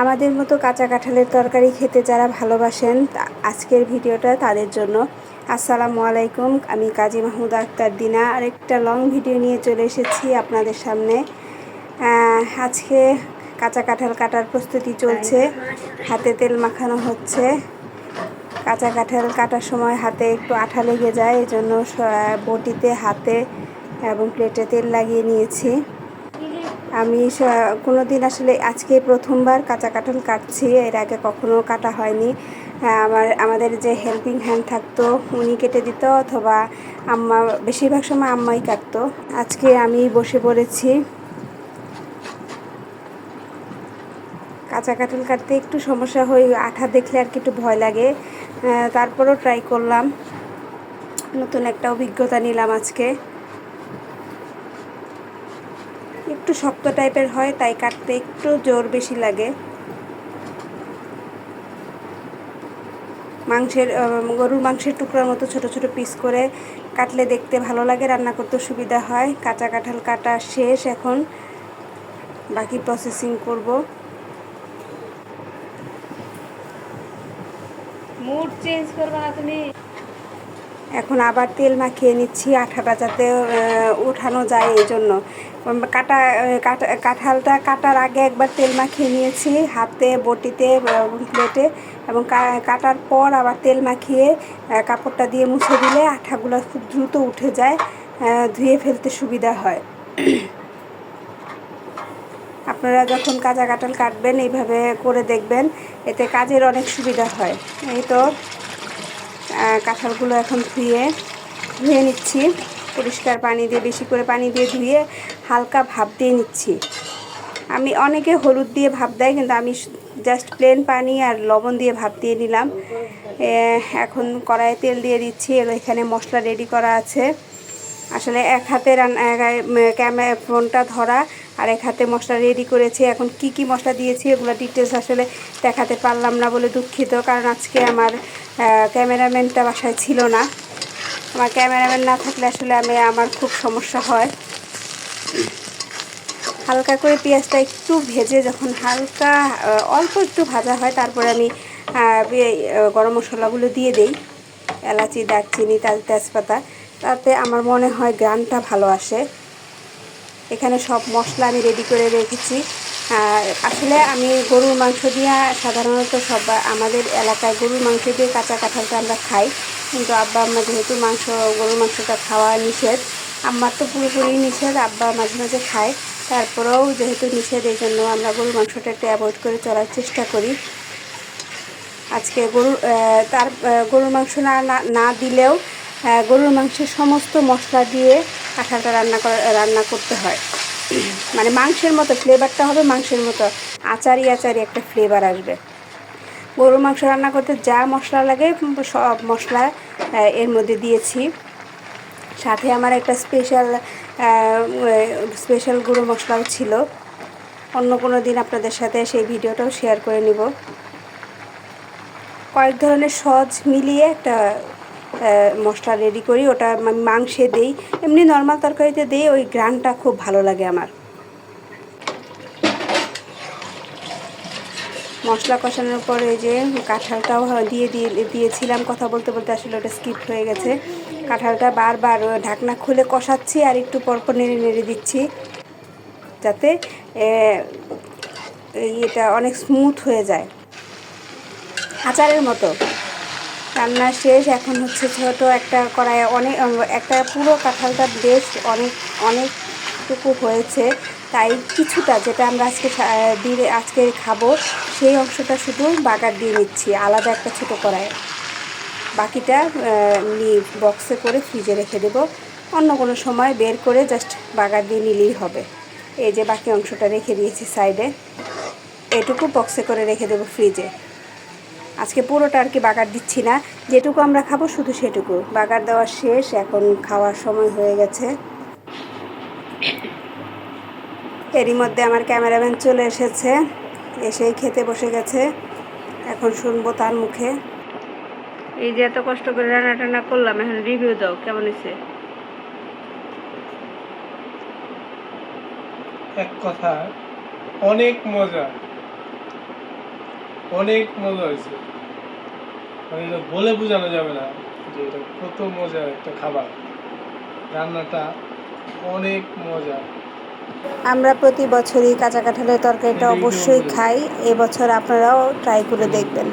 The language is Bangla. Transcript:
আমাদের মতো কাঁচা কাঁঠালের তরকারি খেতে যারা ভালোবাসেন আজকের ভিডিওটা তাদের জন্য। আসসালামু আলাইকুম, আমি কাজী মাহমুদ আক্তার দিনা। আরেকটা লং ভিডিও নিয়ে চলে এসেছি আপনাদের সামনে। আজকে কাঁচা কাঁঠাল কাটার প্রস্তুতি চলছে। হাতে তেল মাখানো হচ্ছে। কাঁচা কাঁঠাল কাটার সময় হাতে একটু আঠা লেগে যায় এই জন্য স- বটিতে হাতে এবং প্লেটে তেল লাগিয়ে নিয়েছি। আমি কোনো দিন আসলে আজকে প্রথমবার কাঁচা কাঁঠাল কাটছি এর আগে কখনো কাটা হয়নি। হ্যাঁ, আমার আমাদের যে হেল্পিং হ্যান্ড থাকতো উনি কেটে দিত অথবা আম্মা বেশিরভাগ সময় আম্মাই কাটতো। আজকে আমি বসে পড়েছি। কাঁচা কাঁঠাল কাটতে একটু সমস্যা হয় আঠা দেখলে আর কি একটু ভয় লাগে। তারপরেও ট্রাই করলাম। নতুন একটা অভিজ্ঞতা নিলাম আজকে। একটু শক্ত টাইপের হয়, তাই কাটতে একটু জোর বেশি লাগে। মাংসের গরুর মাংসের টুকরার মতো ছোট ছোট পিস করে কাটলে দেখতে ভালো লাগে, রান্না করতে সুবিধা হয়। কাঁচা কাঁঠাল কাটা শেষ এখন। বাকি প্রসেসিং করব। মুড চেঞ্জ করবে না তুমি। এখন আবার তেল মাখিয়ে নিচ্ছি আঠাটা যাতে উঠানো যায় এই জন্য। কাটা কাঁঠালটা কাটার আগে একবার তেল মাখিয়ে নিয়েছি, হাতে, বটিতে প্লেটে এবং কাটার পর আবার তেল মাখিয়ে কাপড়টা দিয়ে মুছে দিলে আঠাগুলো খুব দ্রুত উঠে যায় ধুয়ে ফেলতে সুবিধা হয়। আপনারা যখন কাঁচা কাঁঠাল কাটবেন, এইভাবে করে দেখবেন, এতে কাজের অনেক সুবিধা হয়। এই তো কাঁঠালগুলো এখন ধুয়ে ধুয়ে নিচ্ছি। পরিষ্কার পানি দিয়ে, বেশি করে পানি দিয়ে ধুয়ে হালকা ভাপ দিয়ে নিচ্ছি। আমি অনেকে হলুদ দিয়ে ভাপ দেয়, কিন্তু আমি জাস্ট প্লেন পানি আর লবণ দিয়ে ভাপ দিয়ে নিলাম। এখন কড়াইয়ে তেল দিয়ে দিচ্ছি। এখানে মশলা রেডি করা আছে। আসলে এক হাতে ক্যামেরা ফোনটা ধরা আর এক হাতে মশলা রেডি করেছি। এখন কি কি মশলা দিয়েছি এগুলো ডিটেলস আসলে দেখাতে পারলাম না বলে দুঃখিত। কারণ আজকে আমার ক্যামেরাম্যানটা বাসায় ছিল না। আমার ক্যামেরাম্যান না থাকলে আসলে আমি, আমার খুব সমস্যা হয়। হালকা করে পেঁয়াজটা একটু ভেজে যখন হালকা অল্প একটু ভাজা হয়, তারপরে আমি গরম মশলাগুলো দিয়ে দেই। এলাচি, দারচিনি তেজপাতা। তাতে আমার মনে হয় গ্রানটা ভালো আসে। এখানে সব মশলা আমি রেডি করে রেখেছি। আসলে আমি গরুর মাংস দিয়ে সাধারণত সব আমাদের এলাকায় গরুর মাংস দিয়ে কাঁচা কাঁঠালটা আমরা খাই। কিন্তু আব্বা, আম্মা যেহেতু মাংস, গরুর মাংসটা খাওয়া নিষেধ আম্মার তো পুরোপুরি নিষেধ, আব্বা মাঝে মাঝে খায়। তারপরেও যেহেতু নিষেধ এই জন্য আমরা গরুর মাংসটা একটু অ্যাভয়েড করে চলার চেষ্টা করি। আজকে গরুর তার গরুর মাংস না, না- দিলেও গরুর মাংসের সমস্ত মশলা দিয়ে কাঁঠালটা রান্না করা, রান্না করতে হয়। মানে মাংসের মতো ফ্লেভারটা হবে, মাংসের মতো আচারি আচারি একটা ফ্লেভার আসবে। গরুর মাংস রান্না করতে যা মশলা লাগে সব মশলা এর মধ্যে দিয়েছি। সাথে আমার একটা স্পেশাল স্পেশাল গুঁড়ো মশলাও ছিল। অন্য কোনো দিন আপনাদের সাথে সেই ভিডিওটাও শেয়ার করে নিব। কয়েক ধরনের সজ মিলিয়ে একটা মশলা রেডি করি, ওটা মাংসে দিই, এমনি নর্মাল তরকারিতে দিই, ওই গ্রানটা খুব ভালো লাগে আমার। মশলা কষানোর পরে যে কাঁঠালটাও দিয়ে দিয়ে, দিয়েছিলাম, কথা বলতে বলতে আসলে ওটা স্কিপ হয়ে গেছে। কাঁঠালটা বারবার ঢাকনা খুলে কষাচ্ছি আর একটু পরপর নেড়ে নেড়ে দিচ্ছি, যাতে এটা অনেক স্মুথ হয়ে যায়। আচারের মতো। রান্না শেষ, এখন হচ্ছে ছোট একটা কড়াইয়ে অনেক, একটা পুরো কাঁঠালটা বেশ অনেক, অনেকটুকু হয়েছে। তাই কিছুটা যেটা আমরা আজকে দিয়ে আজকে খাব, সেই অংশটা শুধু বাগার দিয়ে নিচ্ছি, আলাদা একটা ছোটো কড়াইয়ে বাকিটা বক্সে করে ফ্রিজে রেখে দেব। অন্য কোনো সময় বের করে জাস্ট বাগার দিয়ে নিলেই হবে। এই যে বাকি অংশটা রেখে দিয়েছি সাইডে এটুকু বক্সে করে রেখে দেবো ফ্রিজে আজকে পুরোটা আর কি বাগার দিচ্ছি না। যেটুকু আমরা খাব শুধু সেটুকু। বাগার দেওয়া শেষ এখন খাওয়ার সময় হয়ে গেছে। এরই মধ্যে আমার ক্যামেরাম্যান চলে এসেছে। এসেই খেতে বসে গেছে। এখন শুনব তার মুখে। এই যে এত কষ্ট করে রান্না টান্না করলাম এখন রিভিউ দাও কেমন হয়েছে? এক কথা অনেক মজা। অনেক মজা হয়েছে। মানে এটা বলে বোঝানো যাবে না যে এটা কত মজার একটা খাবার। রান্নাটা অনেক মজা। আমরা প্রতি বছরই কাঁচা কাঁঠালের তরকারিটা অবশ্যই খাই। এবছর আপনারাও ট্রাই করে দেখবেন।